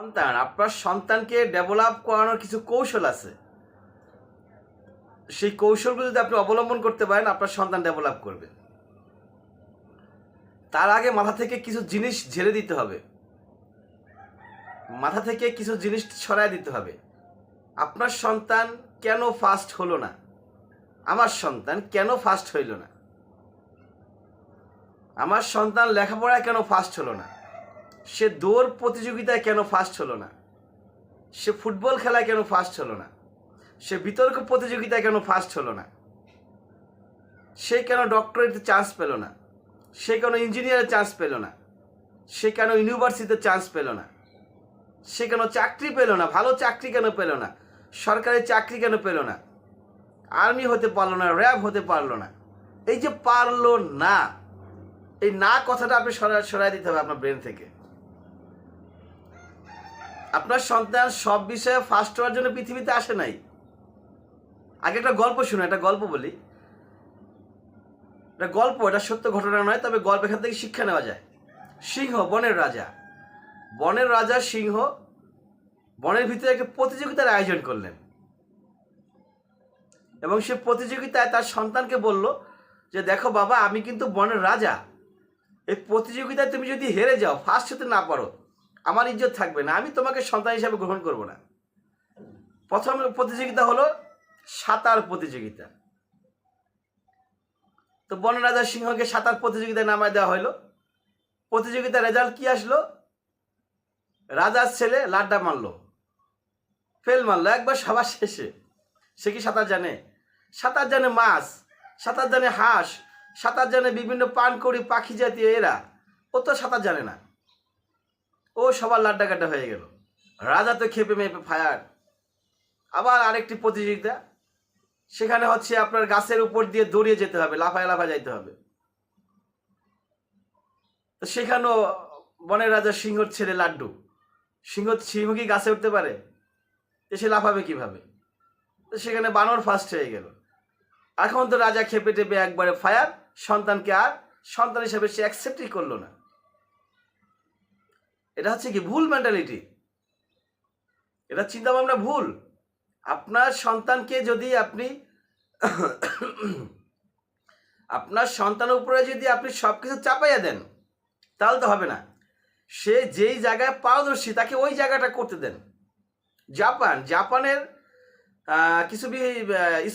সন্তান, আপনার সন্তানকে ডেভেলপ করানোর কিছু কৌশল আছে? সেই কৌশলগুলো যদি আপনি অবলম্বন করতে পারেন, আপনার সন্তান ডেভেলপ করবে। তার আগে মাথা থেকে কিছু জিনিস ঝেড়ে দিতে হবে। মাথা থেকে কিছু জিনিস ছড়ায় দিতে হবে। আপনার সন্তান কেন ফাস্ট হলো না? আমার সন্তান কেন ফাস্ট হইল না? আমার সন্তান লেখাপড়ায় কেন ফাস্ট হলো না? সে দৌড় প্রতিযোগিতায় কেন ফার্স্ট হলো না? সে ফুটবল খেলায় কেন ফার্স্ট হলো না? সে বিতর্ক প্রতিযোগিতায় কেন ফার্স্ট হলো না? সে কেন ডক্টরেটে চান্স পেল না? সে কেন ইঞ্জিনিয়ারের চান্স পেল না? সে কেন ইউনিভার্সিটিতে চান্স পেল না? সে কেন চাকরি পেল না? ভালো চাকরি কেন পেল না? সরকারি চাকরি কেন পেল না? আর্মি হতে পারল না র্যাব হতে পারল না। এই যে পারল না, এই না কথাটা আপনি সরাই সরাই দিতে হবে আপনার ব্রেন থেকে। আপনার সন্তান সব বিষয়ে ফার্স্ট হওয়ার জন্য পৃথিবীতে আসে নাই। আগে একটা গল্প শুনে একটা গল্প বলি। এটা গল্প, এটা সত্য ঘটনা নয়, তবে গল্প এখান থেকে শিক্ষা নেওয়া যায়। সিংহ, বনের রাজা। বনের রাজা সিংহ বনের ভিতরে একটা প্রতিযোগিতার আয়োজন করলেন। এবং সে প্রতিযোগিতায় তার সন্তানকে বলল যে, দেখো বাবা, আমি কিন্তু বনের রাজা। এই প্রতিযোগিতায় তুমি যদি হেরে যাও ফার্স্ট হতে না পারো। আমার ইজ্জত থাকবে না, আমি তোমাকে সন্তান হিসাবে গ্রহণ করব না। প্রথম প্রতিযোগিতা হলো সাঁতার প্রতিযোগিতা। তো বনরাজা সিংহকে সাঁতার প্রতিযোগিতায় নামায় দেওয়া হলো। প্রতিযোগিতার রেজাল্ট কি আসলো? রাজার ছেলে লাড্ডা মারলো, ফেল মারলো, একবার সবার শেষে। সে কি সাঁতার জানে? সাঁতার জানে মাছ, সাঁতার জানে হাঁস, সাঁতার জানে বিভিন্ন পানকড়ি, পাখি জাতীয় এরা। ও তো সাঁতার জানে না। ও সবার লাড্ডা কাটা হয়ে গেল। রাজা তো খেপে মেপে ফায়ার। আবার আরেকটি প্রতিযোগিতা। সেখানে হচ্ছে আপনার গাছের উপর দিয়ে দৌড়িয়ে যেতে হবে, লাফায় লাফা যাইতে হবে। তো সেখানেও বনের রাজা সিংহর ছেলে লাড্ডু। সিংহ সিংহ কি গাছে উঠতে পারে? এসে লাফাবে কীভাবে? তো সেখানে বানর ফার্স্ট হয়ে গেল। এখন তো রাজা খেপে টেপে একবারে ফায়ার, সন্তানকে আর, সন্তান হিসেবে সে অ্যাকসেপ্টই করল না। এটা হচ্ছে কি ভুল মেন্টালিটি এটা চিন্তা ভাবনা ভুল। আপনার সন্তানকে যদি আপনি আপনার সন্তানের উপরে যদি আপনি সব কিছু চাপাইয়া দেন, তাহলে তো হবে না। সে যেই জায়গায় পারদর্শী, তাকে ওই জায়গাটা করতে দেন। জাপান, জাপানের কিছু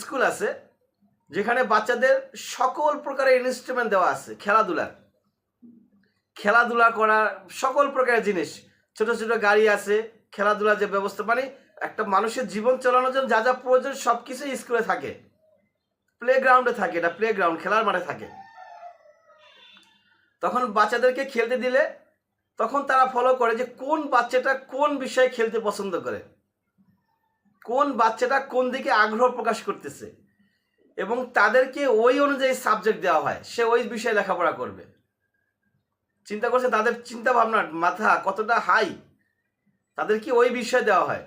স্কুল আছে, যেখানে বাচ্চাদের সকল প্রকারের ইনস্ট্রুমেন্ট দেওয়া আছে, খেলাধুলার। খেলাধুলা করার সকল প্রকারের জিনিস। ছোট ছোট গাড়ি আছে, খেলাধুলার যে ব্যবস্থা মানে একটা মানুষের জীবন চালানোর জন্য যা যা প্রয়োজন সব কিছু স্কুলে থাকে। প্লে গ্রাউন্ডে থাকে এটা প্লে গ্রাউন্ড খেলার মাঠে থাকে। তখন বাচ্চাদেরকে খেলতে দিলে, তখন তারা ফলো করে যে কোন বাচ্চাটা কোন বিষয়ে খেলতে পছন্দ করে। কোন বাচ্চাটা কোন দিকে আগ্রহ প্রকাশ করতেছে। এবং তাদেরকে ওই অনুযায়ী সাবজেক্ট দেওয়া হয়, সে ওই বিষয়ে লেখাপড়া করবে। চিন্তা করছে তাদের চিন্তা ভাবনা মাথা কতটা হাই তাদের কি ওই বিষয় দেওয়া হয়?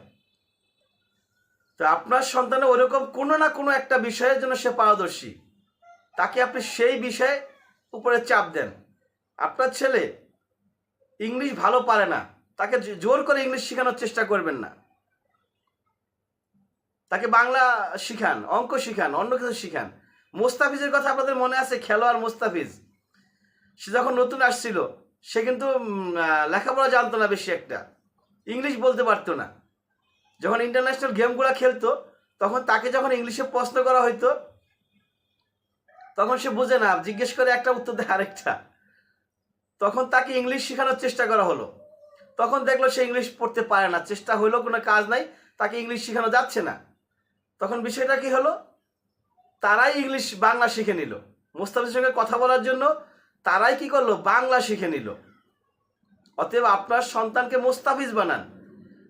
তো আপনার সন্তানের ওইরকম কোনো না কোনো একটা বিষয়ের জন্য সে পারদর্শী। তাকে আপনি সেই বিষয়ে উপরে চাপ দেন। আপনার ছেলে ইংলিশ ভালো পারে না, তাকে জোর করে ইংলিশ শেখানোর চেষ্টা করবেন না। তাকে বাংলা শিখান, অঙ্ক শিখান, অন্য কিছু শিখান। মোস্তাফিজের কথা আপনাদের মনে আছে? খেলোয়াড় মোস্তাফিজ। সে যখন নতুন আসছিল, সে কিন্তু লেখাপড়া জানতো না বেশি একটা। ইংলিশ বলতে পারতো না। যখন ইন্টারন্যাশনাল গেমগুলো খেলতো, তখন তাকে যখন ইংলিশে প্রশ্ন করা হইতো, তখন সে বোঝে না, জিজ্ঞেস করে একটা উত্তর দেয় আরেকটা। তখন তাকে ইংলিশ শেখানোর চেষ্টা করা হলো। তখন দেখল সে ইংলিশ পড়তে পারে না, চেষ্টা হইল কোনো কাজ নাই, তাকে ইংলিশ শেখানো যাচ্ছে না। তখন বিষয়টা কি হলো? তারাই ইংলিশ বাংলা শিখে নিল। মোস্তাফিজের সঙ্গে কথা বলার জন্য তারাই কি করল? বাংলা শিখে নিল। অতএব আপনার সন্তানকে মোস্তাফিজ বানান।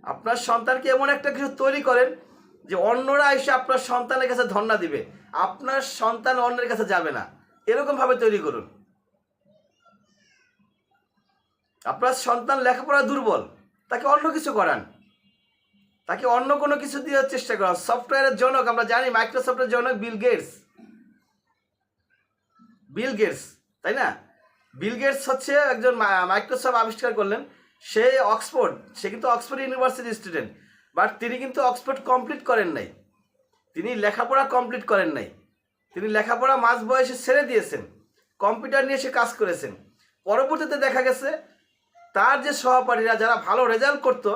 আপনার সন্তানকে এমন একটা কিছু তৈরি করেন যে অন্যরা এসে আপনার সন্তানের কাছে ধর্ণা দিবে। আপনার সন্তান অন্যের কাছে যাবে না। এরকম ভাবে তৈরি করুন। আপনার সন্তান লেখাপড়া দুর্বল, তাকে অন্য কিছু করান। তাকে অন্য কোনো কিছু দেওয়ার চেষ্টা করা সফটওয়্যারের জনক, আমরা জানি মাইক্রোসফটের জনক বিল গেটস। Bill Gates. তাই না? বিল গেটস হচ্ছে একজন মাইক্রোসফট আবিষ্কার করলেন। সে অক্সফোর্ড সে কিন্তু অক্সফোর্ড ইউনিভার্সিটির স্টুডেন্ট বাট তিনি কিন্তু অক্সফোর্ড কমপ্লিট করেন নাই। তিনি লেখাপড়া কমপ্লিট করেন নাই। তিনি লেখাপড়া মাঝ বয়সে ছেড়ে দিয়েছেন। কম্পিউটার নিয়ে সে কাজ করেছেন। পরবর্তীতে দেখা গেছে, তার যে সহপাঠীরা, যারা ভালো রেজাল্ট করতো,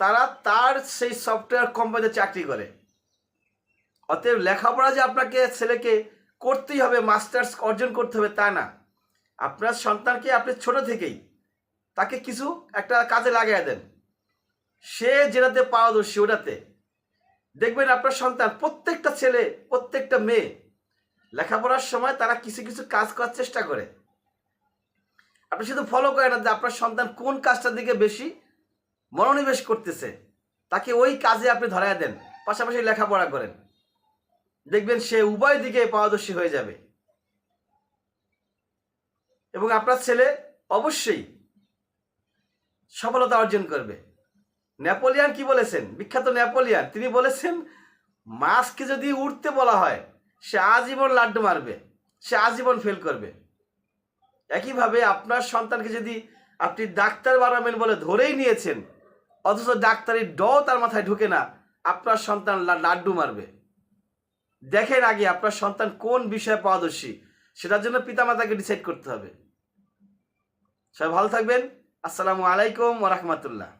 তারা তার সেই সফটওয়্যার কোম্পানিতে চাকরি করে। অতএব লেখাপড়া যে আপনাকে ছেলেকে করতেই হবে মাস্টার্স অর্জন করতে হবে, তা না। আপনার সন্তানকে আপনি ছোট থেকেই তাকে কিছু একটা কাজে লাগিয়ে দেন। সে যেটাতে পারদর্শী, ওটাতে। দেখবেন আপনার সন্তান, প্রত্যেকটা ছেলে, প্রত্যেকটা মেয়ে লেখাপড়ার সময় তারা কিছু কিছু কাজ করার চেষ্টা করে। আপনি শুধু ফলো করেন না যে আপনার সন্তান কোন কাজটার দিকে বেশি মনোনিবেশ করতেছে, তাকে ওই কাজে আপনি ধরায় দেন, পাশাপাশি লেখাপড়া করেন। দেখবেন সে উভয় দিকে পারদর্শী হয়ে যাবে। এবং আপনার ছেলে অবশ্যই সফলতা অর্জন করবে। নেপোলিয়ান কি বলেছেন? বিখ্যাত নেপোলিয়ান। তিনি বলেছেন মাছকে যদি উঠতে বলা হয়, সে আজীবন লাড্ডু মারবে, সে আজীবন ফেল করবে। একইভাবে আপনার সন্তানকে যদি আপনি ডাক্তার বানাবেন বলে ধরেই নিয়েছেন, অথচ ডাক্তারের ড তার মাথায় ঢুকে না, আপনার সন্তান লাড্ডু মারবে। দেখেন আগে আপনার সন্তান কোন বিষয়ে পারদর্শী, সেটার জন্য পিতামাতাকে ডিসাইড করতে হবে। সবাই ভালো থাকবেন। আসসালামু আলাইকুম ওরহমতুল্লাহ